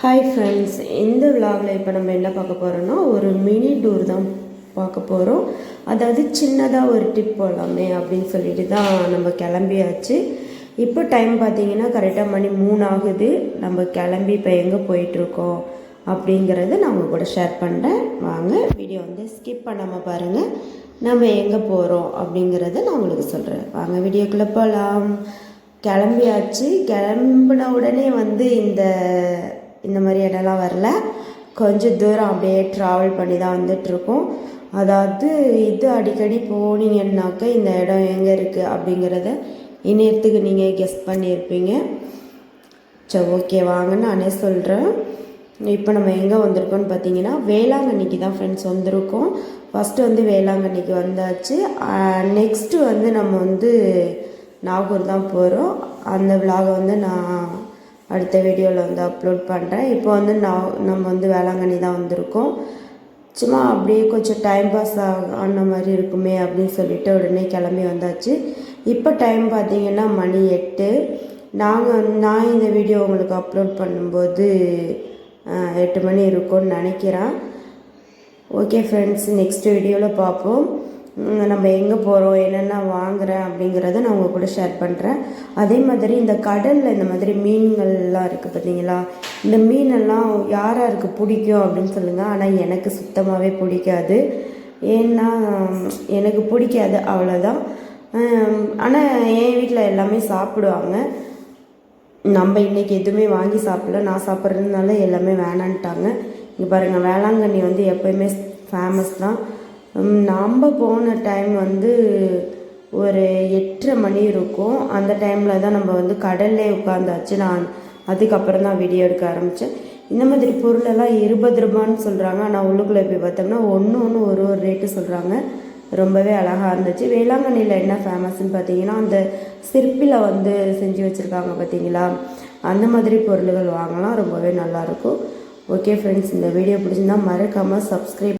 Hi friends இந்த விலாகில் இப்போ நம்ம என்ன பார்க்க போகிறோம்னா ஒரு மினி டூர் தான் பார்க்க போகிறோம் அதாவது சின்னதாக ஒரு டிப் போகலாமே அப்படின்னு சொல்லிட்டு தான் நம்ம கிளம்பியாச்சு. இப்போ டைம் பார்த்தீங்கன்னா கரெக்டாக மணி மூணு ஆகுது. நம்ம கிளம்பி இப்போ எங்கே போயிட்டுருக்கோம் அப்படிங்கிறத நான் உங்கள் கூட ஷேர் பண்ணுறேன் வாங்க வீடியோ வந்து ஸ்கிப் பண்ணாமல் பாருங்கள் நம்ம எங்கே போகிறோம் அப்படிங்கிறத நான் உங்களுக்கு சொல்கிறேன் வாங்க வீடியோக்குள்ளே போகலாம் கிளம்பியாச்சு. கிளம்புன உடனே வந்து இந்த இந்த மாதிரி இடம்லாம் வரல. கொஞ்சம் தூரம் அப்படியே ட்ராவல் பண்ணி தான் வந்துட்டுருக்கோம். அதாவது இது அடிக்கடி போனீங்கன்னாக்க இந்த இடம் எங்கே இருக்குது அப்படிங்கிறத இந்நேரத்துக்கு நீங்கள் கெஸ் பண்ணியிருப்பீங்க. சரி ஓகே வாங்க நானே சொல்கிறேன் இப்போ நம்ம எங்கே வந்திருக்கோம்னு பார்த்தீங்கன்னா வேளாங்கண்ணிக்கு தான் ஃப்ரெண்ட்ஸ் வந்திருக்கோம். ஃபஸ்ட்டு வந்து வேளாங்கண்ணிக்கு வந்தாச்சு. நெக்ஸ்ட்டு வந்து நம்ம வந்து நாகூர் தான் போகிறோம் அந்த விலாகை வந்து நான் அடுத்த வீடியோவில் வந்து அப்லோட் பண்ணுறேன் இப்போ வந்து நான் நம்ம வந்து வேளாங்கண்ணி தான் வந்திருக்கோம். சும்மா அப்படியே கொஞ்சம் டைம் பாஸ் ஆன மாதிரி இருக்குமே அப்படின்னு சொல்லிட்டு உடனே கிளம்பி வந்தாச்சு. இப்போ டைம் பார்த்தீங்கன்னா மணி எட்டு. நாங்கள் நான் இந்த வீடியோ உங்களுக்கு அப்லோட் பண்ணும்போது எட்டு மணி இருக்கும்னு நினைக்கிறேன். ஓகே ஃப்ரெண்ட்ஸ் நெக்ஸ்ட் வீடியோவில் பார்ப்போம். நம்ம எங்கே போகிறோம் என்னென்ன வாங்குகிறேன் அப்படிங்கிறத நான் உங்கள் கூட ஷேர் பண்ணுறேன் அதே மாதிரி இந்த கடலில் இந்த மாதிரி மீன்கள்லாம் இருக்குது பார்த்தீங்களா இந்த மீனெல்லாம் யார் யாருக்கு பிடிக்கும் அப்படின்னு சொல்லுங்கள் ஆனால் எனக்கு சுத்தமாகவே பிடிக்காது. ஏன்னா எனக்கு பிடிக்காது அவ்வளோதான் ஆனால் என் வீட்டில் எல்லாமே சாப்பிடுவாங்க. நம்ம இன்றைக்கி எதுவுமே வாங்கி சாப்பிடல. நான் சாப்பிட்றதுனால எல்லாமே வேணான்ட்டாங்க. இங்கே பாருங்கள் வேளாங்கண்ணி வந்து எப்போயுமே ஃபேமஸ் தான். நாம் போன டைம் வந்து ஒரு எட்டரை மணி இருக்கும். அந்த டைமில் தான் நம்ம வந்து கடல்லே உட்காந்தாச்சு நான் அதுக்கப்புறம் தான் வீடியோ எடுக்க ஆரம்பித்தேன் இந்த மாதிரி பொருளெல்லாம் இருபது ரூபான்னு சொல்கிறாங்க ஆனால் உள்ளுக்குள்ளே போய் பார்த்தோம்னா ஒன்று ஒன்று ஒரு ஒரு ரேட்டு சொல்கிறாங்க ரொம்பவே அழகாக இருந்துச்சு. வேளாங்கண்ணியில் என்ன ஃபேமஸ்ன்னு பார்த்தீங்கன்னா அந்த சிற்பியில் வந்து செஞ்சு வச்சுருக்காங்க பார்த்தீங்களா? அந்த மாதிரி பொருள்கள் வாங்கலாம். ரொம்பவே நல்லாயிருக்கும் ஓகே ஃப்ரெண்ட்ஸ் இந்த வீடியோ பிடிச்சிருந்தா மறக்காமல் சப்ஸ்கிரைப்